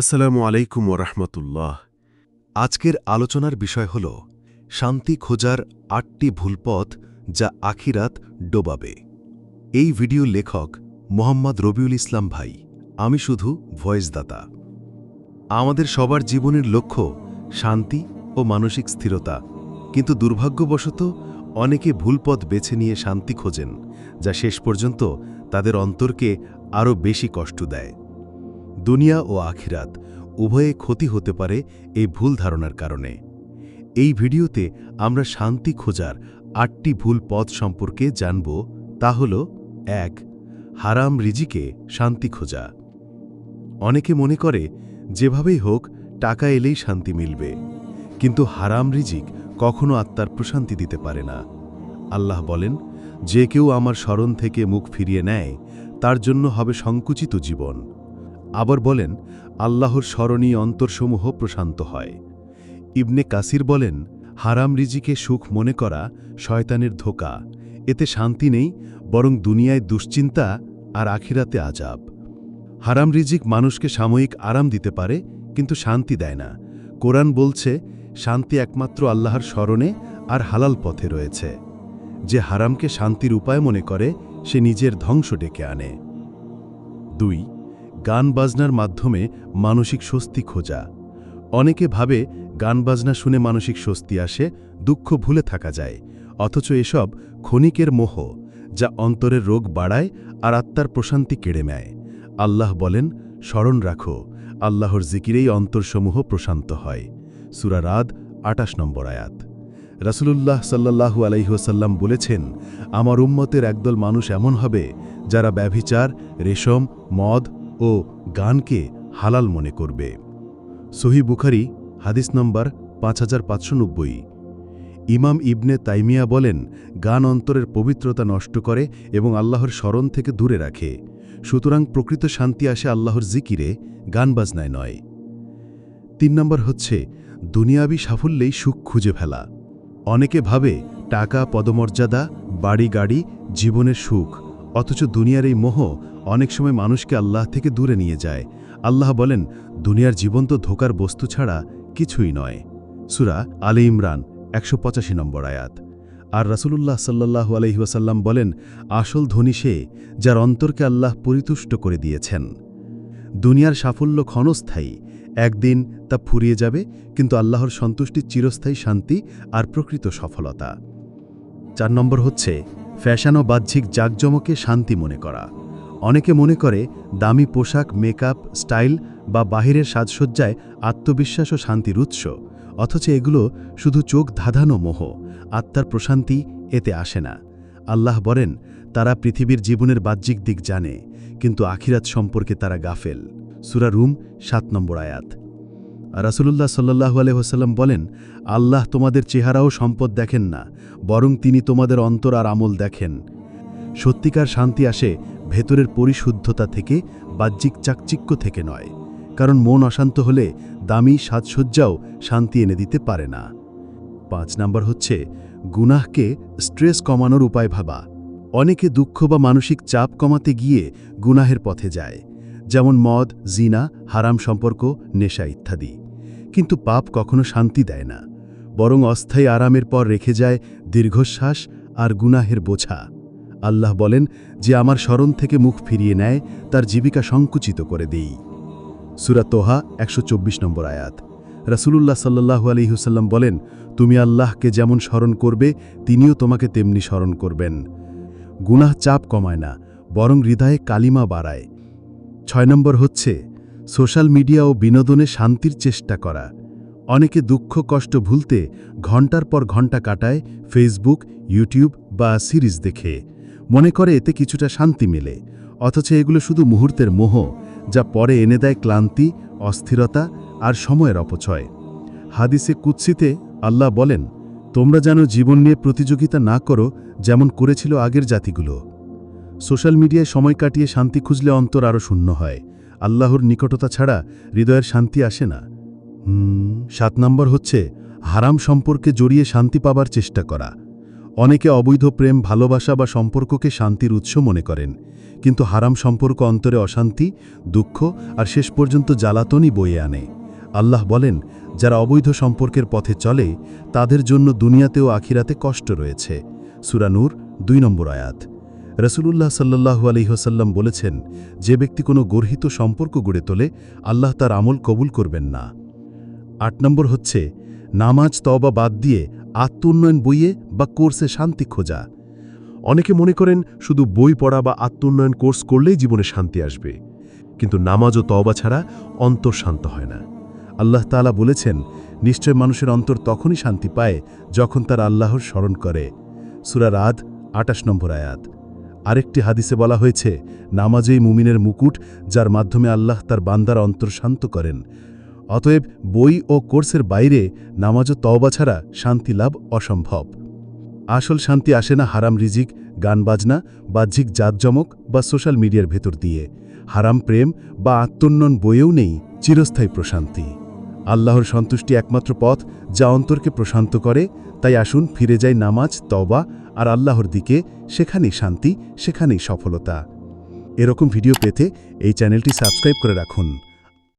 আসসালামু আলাইকুম ওরহমতুল্লাহ আজকের আলোচনার বিষয় হল, শান্তি খোঁজার আটটি ভুলপথ যা আখিরাত ডোবাবে। এই ভিডিও লেখক মোহাম্মদ রবিউল ইসলাম ভাই, আমি শুধু ভয়েসদাতা আমাদের সবার জীবনের লক্ষ্য শান্তি ও মানসিক স্থিরতা, কিন্তু দুর্ভাগ্যবশত অনেকে ভুলপথ বেছে নিয়ে শান্তি খোঁজেন, যা শেষ পর্যন্ত তাদের অন্তরকে আরও বেশি কষ্ট দেয়। দুনিয়া ও আখিরাত উভয়ে ক্ষতি হতে পারে এই ভুল ধারণার কারণে। এই ভিডিওতে আমরা শান্তি খোঁজার আটটি ভুল পথ সম্পর্কে জানব, তা হল, এক, হারাম রিজিকে শান্তি খোঁজা। অনেকে মনে করে, যেভাবেই হোক, টাকা এলেই শান্তি মিলবে। কিন্তু হারাম রিজিক কখনো আত্মার প্রশান্তি দিতে পারে না। আল্লাহ বলেন, যে কেউ আমার স্মরণ থেকে মুখ ফিরিয়ে নেয়, তার জন্য হবে সংকুচিত জীবন। আবার বলেন, আল্লাহর স্মরণী অন্তরসমূহ প্রশান্ত হয়। ইবনে কাসির বলেন, হারাম রিজিকে সুখ মনে করা শয়তানের ধোকা। এতে শান্তি নেই, বরং দুনিয়ায় দুশ্চিন্তা আর আখিরাতে আজাব হারাম রিজিক মানুষকে সাময়িক আরাম দিতে পারে, কিন্তু শান্তি দেয় না। কোরআন বলছে, শান্তি একমাত্র আল্লাহর স্মরণে আর হালাল পথে রয়েছে। যে হারামকে শান্তির উপায় মনে করে, সে নিজের ধ্বংস ডেকে আনে। দুই গান বাজনার মাধ্যমে মানসিক স্বস্তি খোঁজা। অনেকে ভাবে গান বাজনা শুনে মানসিক স্বস্তি আসে, দুঃখ ভুলে থাকা যায়। অথচ এসব ক্ষণিকের মোহ, যা অন্তরের রোগ বাড়ায় আর আত্মার প্রশান্তি কেড়ে নেয়। আল্লাহ বলেন, স্মরণ রাখো, আল্লাহর জিকিরেই অন্তরসমূহ প্রশান্ত হয়। সুরা রাদ আটাশ নম্বর আয়াত। রাসূলুল্লাহ সাল্লাল্লাহু আলাইহসাল্লাম বলেছেন, আমার উম্মতের একদল মানুষ এমন হবে, যারা ব্যভিচার, রেশম, মদ ও গানকে হালাল মনে করবে। সহি বুখারি, হাদিস নম্বর পাঁচ হাজার পাঁচশো নব্বই। ইমাম ইবনে তাইমিয়া বলেন, গান অন্তরের পবিত্রতা নষ্ট করে এবং আল্লাহর স্মরণ থেকে দূরে রাখে। সুতরাং প্রকৃত শান্তি আসে আল্লাহর জিকিরে, গান বাজনায় নয়। তিন নম্বর হচ্ছে, দুনিয়াবি সাফল্যেই সুখ খুঁজে ফেলা। অনেকে ভাবে, টাকা, পদমর্যাদা বাড়ি গাড়ি জীবনের সুখ, অথচ দুনিয়ার এই মোহ অনেক সময় মানুষকে আল্লাহ থেকে দূরে নিয়ে যায়। আল্লাহ বলেন, দুনিয়ার জীবন তো ধোকার বস্তু ছাড়া কিছুই নয়। সুরা আলে ইমরান, একশো পঁচাশি নম্বর আয়াত। আর রাসূলুল্লাহ সাল্লাহু আলহিহাসাল্লাম বলেন, আসল ধনী সে যার অন্তরকে আল্লাহ পরিতুষ্ট করে দিয়েছেন। দুনিয়ার সাফল্য ক্ষণস্থায়ী। একদিন তা ফুরিয়ে যাবে, কিন্তু আল্লাহর সন্তুষ্টি চিরস্থায়ী শান্তি আর প্রকৃত সফলতা। চার নম্বর হচ্ছে, ফ্যাশন ও বাহ্যিক জাকজমকে শান্তি মনে করা। অনেকে মনে করে দামি পোশাক, মেকআপ, স্টাইল বা বাহিরের সাজসজ্জায় আত্মবিশ্বাস ও শান্তির উৎস। অথচ এগুলো শুধু চোখ ধাঁধানো মোহ, আত্মার প্রশান্তি এতে আসে না। আল্লাহ বলেন, তারা পৃথিবীর জীবনের বাহ্যিক দিক জানে, কিন্তু আখিরাত সম্পর্কে তারা গাফেল। সুরা রুম সাত নম্বর আয়াত। রাসুলুল্লাহ সাল্লাহু আলহ্লাম বলেন, আল্লাহ তোমাদের চেহারাও সম্পদ দেখেন না, বরং তিনি তোমাদের অন্তর আর আমল দেখেন। সত্যিকার শান্তি আসে ভেতরের পরিশুদ্ধতা থেকে বাহ্যিক চাকচিক্য থেকে নয়, কারণ মন অশান্ত হলে দামি সাজসজ্জাও শান্তি এনে দিতে পারে না। পাঁচ নাম্বার হচ্ছে, গুনাহকে স্ট্রেস কমানোর উপায় ভাবা। অনেকে দুঃখ বা মানসিক চাপ কমাতে গিয়ে গুনাহের পথে যায়, যেমন মদ, জিনা, হারাম সম্পর্ক, নেশা ইত্যাদি। কিন্তু পাপ কখনো শান্তি দেয় না, বরং অস্থায়ী আরামের পর রেখে যায় দীর্ঘশ্বাস আর গুনাহের বোঝা। আল্লাহ বলেন যে আমার স্মরণ থেকে মুখ ফিরিয়ে নেয়, তার জীবিকা সংকুচিত করে দেই। সুরা তোহা, একশো চব্বিশ নম্বর আয়াত। রাসুলুল্লাহ সাল্লাহু আলহিহুসাল্লাম বলেন, তুমি আল্লাহকে যেমন স্মরণ করবে, তিনিও তোমাকে তেমনি স্মরণ করবেন। গুনাহ চাপ কমায় না, বরং হৃদয়ে কালিমা বাড়ায়। ছয় নম্বর হচ্ছে, সোশ্যাল মিডিয়া ও বিনোদনে শান্তির চেষ্টা করা। অনেকে দুঃখ, কষ্ট ভুলতে ঘণ্টার পর ঘণ্টা কাটায় ফেসবুক, ইউটিউব বা সিরিজ দেখে। মনে করে এতে কিছুটা শান্তি মেলে, অথচ এগুলো শুধু মুহূর্তের মোহ, যা পরে এনে দেয় ক্লান্তি, অস্থিরতা আর সময়ের অপচয়। হাদিসে কুৎসিতে আল্লাহ বলেন, তোমরা যেন জীবন নিয়ে প্রতিযোগিতা না করো, যেমন করেছিল আগের জাতিগুলো। সোশ্যাল মিডিয়ায় সময় কাটিয়ে শান্তি খুঁজলে অন্তর আরও শূন্য হয়। আল্লাহর নিকটতা ছাড়া হৃদয়ের শান্তি আসে না। সাত নম্বর হচ্ছে, হারাম সম্পর্কে জড়িয়ে শান্তি পাবার চেষ্টা করা। অনেকে অবৈধ প্রেম, ভালোবাসা বা সম্পর্ককে শান্তির উৎস মনে করেন। কিন্তু হারাম সম্পর্ক অন্তরে অশান্তি, দুঃখ আর শেষ পর্যন্ত জ্বালাতনই বয়ে আনে। আল্লাহ বলেন, যারা অবৈধ সম্পর্কের পথে চলে, তাদের জন্য দুনিয়াতেও আখিরাতে কষ্ট রয়েছে। সুরানুর দুই নম্বর আয়াত। রসুলুল্লাহ সাল্লাহু আলহিহসাল্লাম বলেছেন, যে ব্যক্তি কোনো গর্হিত সম্পর্ক গড়ে তোলে, আল্লাহ তার আমল কবুল করবেন না। আট নম্বর হচ্ছে, নামাজ, তওবা বাদ দিয়ে আত্মোন্নয়ন বইয়ে বা কোর্সে শান্তি খোঁজা। অনেকে মনে করেন শুধু বই পড়া বা আত্মোন্নয়ন কোর্স করলেই জীবনে শান্তি আসবে। কিন্তু নামাজ ও তওবা ছাড়া অন্তর শান্ত হয় না। আল্লাহ তাআলা বলেছেন, নিশ্চয় মানুষের অন্তর তখনই শান্তি পায় যখন তার আল্লাহর স্মরণ করে। সুরা রাত আটাশ নম্বর আয়াত। আরেকটি হাদিসে বলা হয়েছে, নামাজেই মুমিনের মুকুট, যার মাধ্যমে আল্লাহ তার বান্দার অন্তর শান্ত করেন। অতএব বই ও কোর্সের বাইরে নামাজ ও তওবা ছাড়া শান্তি লাভ অসম্ভব। আসল শান্তি আসে না হারাম রিজিক গান বাজনা বাহ্যিক জাতজমক বা সোশ্যাল মিডিয়ার ভেতর দিয়ে। হারাম প্রেম বা আত্মোন্নয়ন বইয়েও নেই চিরস্থায়ী প্রশান্তি। আল্লাহর সন্তুষ্টি একমাত্র পথ যা অন্তরকে প্রশান্ত করে, তাই আসুন ফিরে যাই নামাজ, তওবা আর আল্লাহর দিকে, সেখানেই শান্তি, সেখানেই সফলতা। এরকম ভিডিও পেতে এই চ্যানেলটি সাবস্ক্রাইব করে রাখুন।